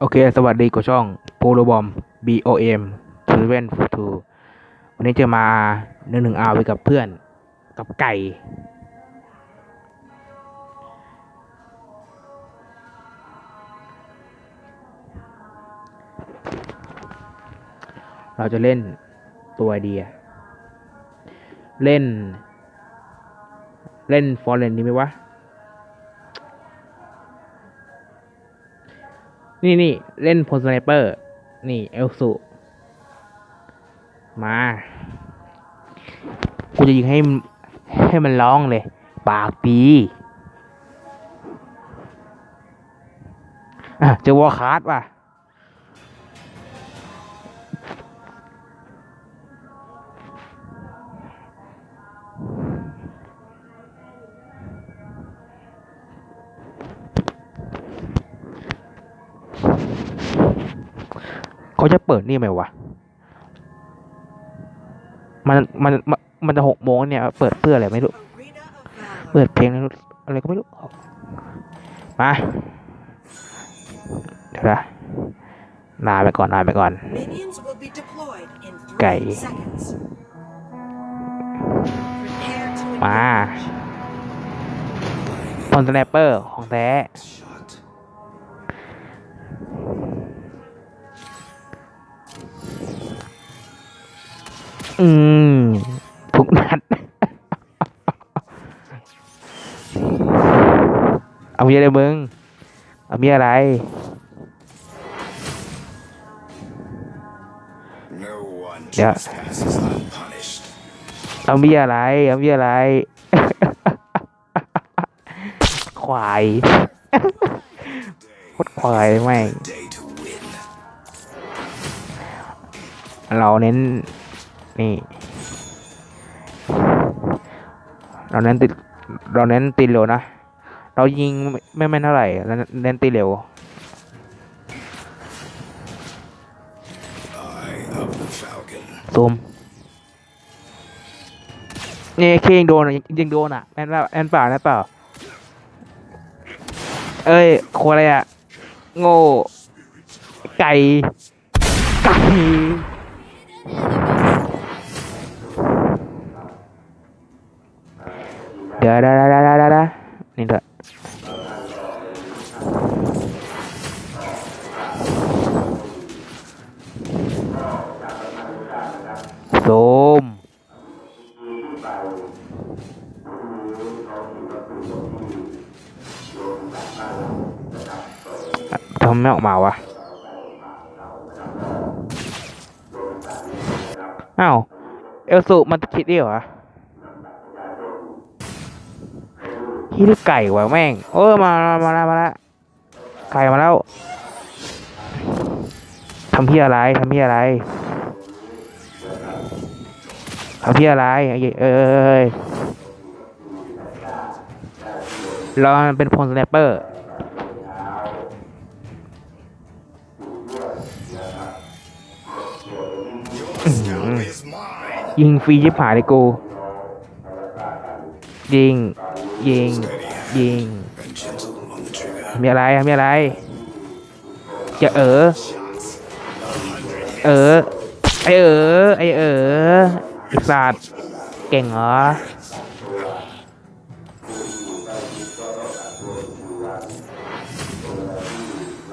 โอเค สวัสดีกับช่องโปโลบอม BOM 2 2วันนี้จะมาหนึ่งหนึ่งอาไปกับเพื่อนกับไก่ เราจะเล่นตัวเดีย เล่น เล่นฟอร์เรนดีไหมวะ นี่นี่เล่นพลสไนเปอร์ นี่เอลสุมา กูจะยิงให้ให้มันร้องเลย ปากปีอะเจอวอลคาร์ดว่ะ เขาจะเปิดนี่ไหมวะ มันมันมันจะหกโมงเนี่ย เปิดเพื่ออะไรไม่รู้ เปิดเพลงอะไรก็ไม่รู้ มาเดี๋ยวนะลาไปก่อนลาไปก่อน Minions will be deployed in three Cày. seconds. Prepare to มา engage. พลสไนเปอร์ของแท้ อืมทุกนัด เอามีอะไรมึง เอามีอะไร No one Yeah. trespasses unpunished. เอามีอะไร เอามีอะไร ควายโคตรควายเลยแม่ง Day to win. เราเน้น นี่ เราเน้นติดเราเน้นตีเร็วนะ เรายิงไม่ไม่แม่นเท่าไหร่เราเน้นตีเร็ว Eye of the Falcon. ซูมนี่เคยังโดนยังโดนอะแม่นเปล่าแม่นเปล่าแม่นเปล่า เอ้ยโคอะไรอะ โง่ ไก่ ไก่ เดี๋ยวเดี๋ยวเดี๋ยวเดี๋ยวเดี๋ยวเดี๋ยวนี่เถอะซูมทำไม่ออกมาวะอ้าว เอลสุมันคิดได้เหรอ ฮิลไก่ว่ะแม่งเออมามามาแล้วมาแล้วไก่มาแล้วทำเพี้ยอะไรทำเพี้ยอะไรทำเพี้ยอะไรไอ้เอ้ยเอ้ยเอ้ยเราเป็นพลสไนเปอร์ยิงฟรียิบหายเลยกูยิง ยิง ยิง มีอะไรอะมีอะไร จะเออ เออ ไอเออ ไอเออไอีสัตว์เก่งเหรอ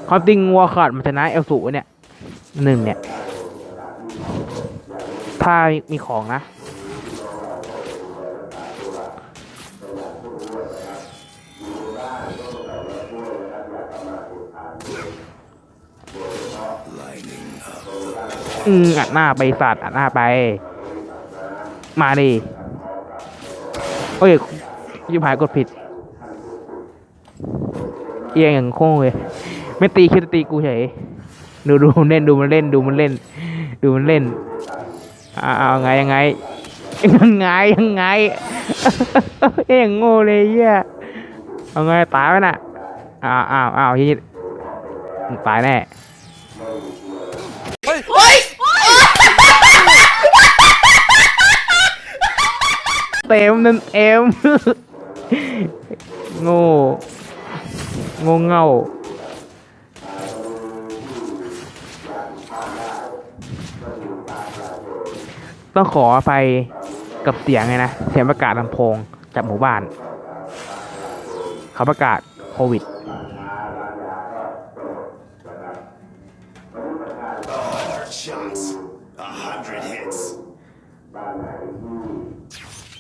ความจริงวัวขาดมันชนะเอลสูเนี่ยหนึ่งเนี่ย ถ้ามีของนะ อืมอัดหน้าไปสัตว์อัดหน้าไป มาดิโอ้ยยิบหายกดผิด เอียงอย่างโค้งเลย ไม่ตีคิดตีกูเฉยดูดูมันเล่นดูมันเล่นดูมันเล่น ดูมันเล่นอ่าเอาไงยังไงยังไงยังไงเอียงโง่เลยเหี้ยเอาไงตายไหมน่ะอ้าวอ้าวอ้าวยี่มึงตายแน่ เต็มเต็มเอ็มโง่โง่เง่าต้องขอไปกับเสียงไงนะ เสียงประกาศลำโพงจากหมู่บ้าน เขาประกาศโควิด shots, a hits.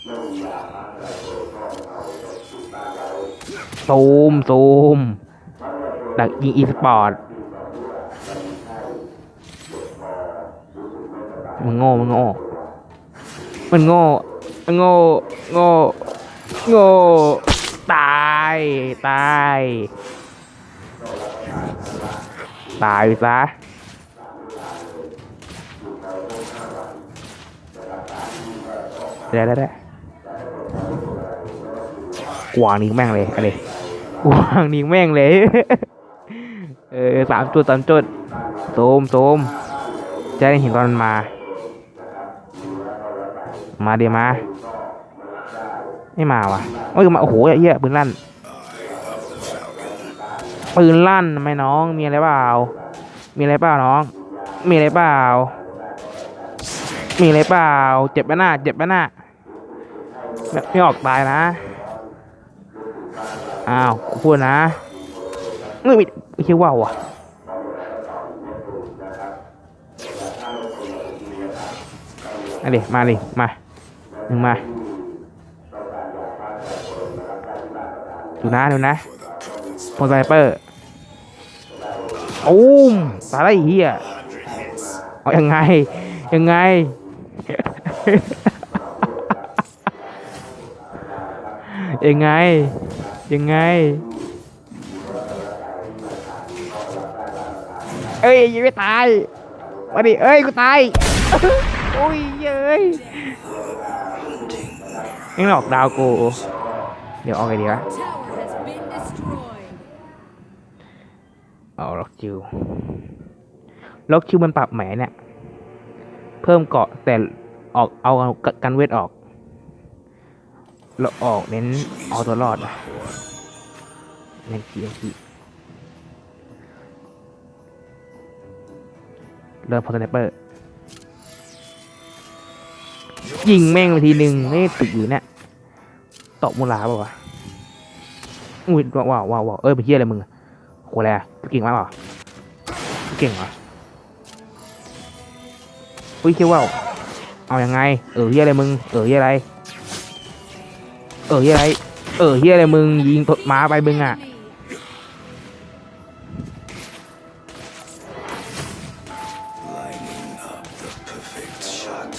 ซูมซูมดักยิงอีสปอร์ตมึงโง่มึงโง่มันโง่มันโง่โง่โง่ตายตายตายซะได้ได้ได้ กวางนี้แม่งเลยอะไรกวางนี้แม่งเลย เออสามจุดสามจุดโซมโซมจะได้เห็นตอนมันมา มาเดี๋ยวมา ไม่มาวะโอ้ยมาโอ้โหเหี้ยปืนลั่นปืนลั่นทำไมน้อง มีอะไรเปล่า มีอะไรเปล่าน้อง มีอะไรเปล่า มีอะไรเปล่า เจ็บปะหน้า เจ็บปะหน้า ไม่ออกตายนะ อ้าวพูดนะเอ้ยไม่ไม่ใช่ว่าวอะมาดิมาดิมาหนึ่งมาดูนะดูนะโพสไซเปอร์โอ้มตายไอ้เหี้ยเอายังไง ยังไง ยังไง ยังไง เอ้ยยังไม่ตายมาดิเอ้ยกูตายโอ้ยเย้ยยังหลอกดาวกู เดี๋ยวเอาไงดีวะ Tower has been destroyed. เอาล็อกคิวล็อกคิวมันปรับแหมเนี่ย เพิ่มเกาะแต่ออกเอากันเวทออก เราออกเน้นเอาตัวรอดอะเน้นกีเอ็นกีเริ่มพอสไนเปอร์ยิงแม่งไปทีหนึ่งไม่ตึกอยู่เนี่ยตกมูลาป่าวะอุ้ยว้าวว้าวว้าวเอ้ยเป็นเฮียอะไรมึงโหอะไรอะเก่งมากเหรอเก่งเหรออุ้ยเชี่ยว่าเอายังไง เออเฮียอะไรมึง เออเฮียอะไร ออเฮียอะไร เออเฮียอะไรมึงยิงตดม้าไปมึงอะ Enemy. Lining up the perfect shot.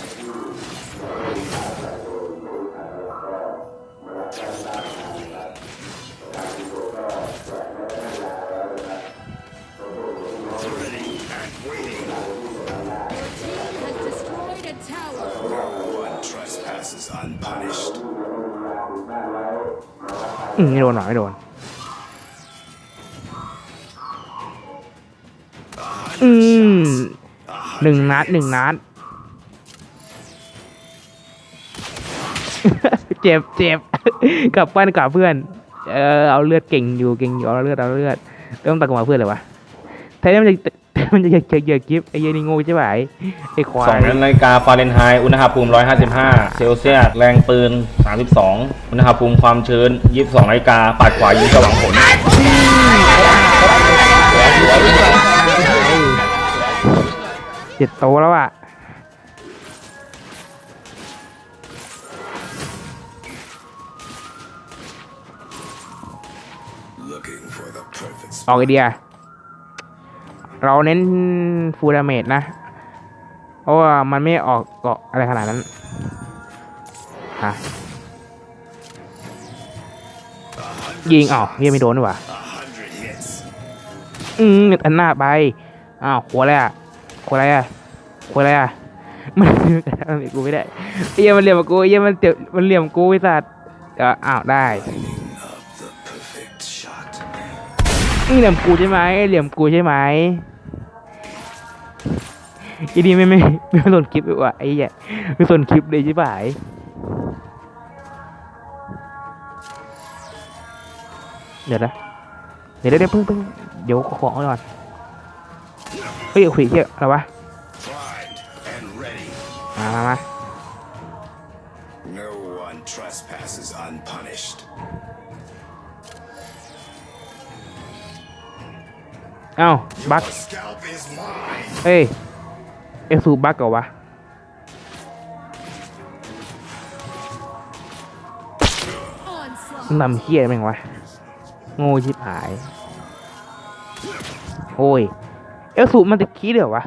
'Your team has destroyed a tower. One trespasses unpunished. อืมไม่โดนหรอไม่โดน อืมหนึ่งนัดหนึ่งนัด เจ็บเจ็บกลับบ้านกับเพื่อน เออเอาเลือดเก่งอยู่เก่งอยู่เอาเลือดเอาเลือดเริ่มตักกับเพื่อนเลยวะแทนที่มันจะ มันจะเหยอะเหยอะกิฟไอ้เหี้ยนี่โง่ใช่ไหมไอ้ควาสองยนาฬิกาฟาเรนไฮต์อุณหภูมิ 155 เซลเซียส แรงปืน 32 อุณหภูมิความชื้น 22นาฬิกาปัดขวายิงสว่างผลเจ็ดโตแล้วอะ Looking for the perfect ออกไอเดีย เราเน้นฟูลดาเมจนะ เพราะว่ามันไม่ออกเกาะอะไรขนาดนั้นฮะยิงอ้าวยิงไม่โดนดีกว่าอืมอันหน้าไปอ้าวหัวอะไรอะหัวอะไรอะหัวอะไรอะมันกระทำกูไม่ได้ไอ้เหี้ยมันเหลี่ยมกูไอ้เหี้ยมันเจ็บมันเหลี่ยมกูไอ้สัตว์อ้าวได้นี่เหลี่ยมกูใช่ไหมเหลี่ยมกูใช่ไหม อีดีไม่ไม่ไม่สนคลิปเลยว่ะไอ้เหี้ยไม่สนคลิปเลยใช่ไหมเดี๋ยวนะเดี๋ยวเดี๋ยวเดี๋ยวเพิ่งเพิ่งเดี๋ยวขอของก่อนเฮ้ยคุยเที่ยอะไรวะ Primed and ready. มามามา trespass is unpunished. เอ้าบั๊ก The scalp is mine. เอ้ย เอลสูบั๊กเหรอวะนำเฮี้ยแม่งวะ โง่ชิบหาย โอ้ย เอลสูมันติดคีสเดี๋ยววะ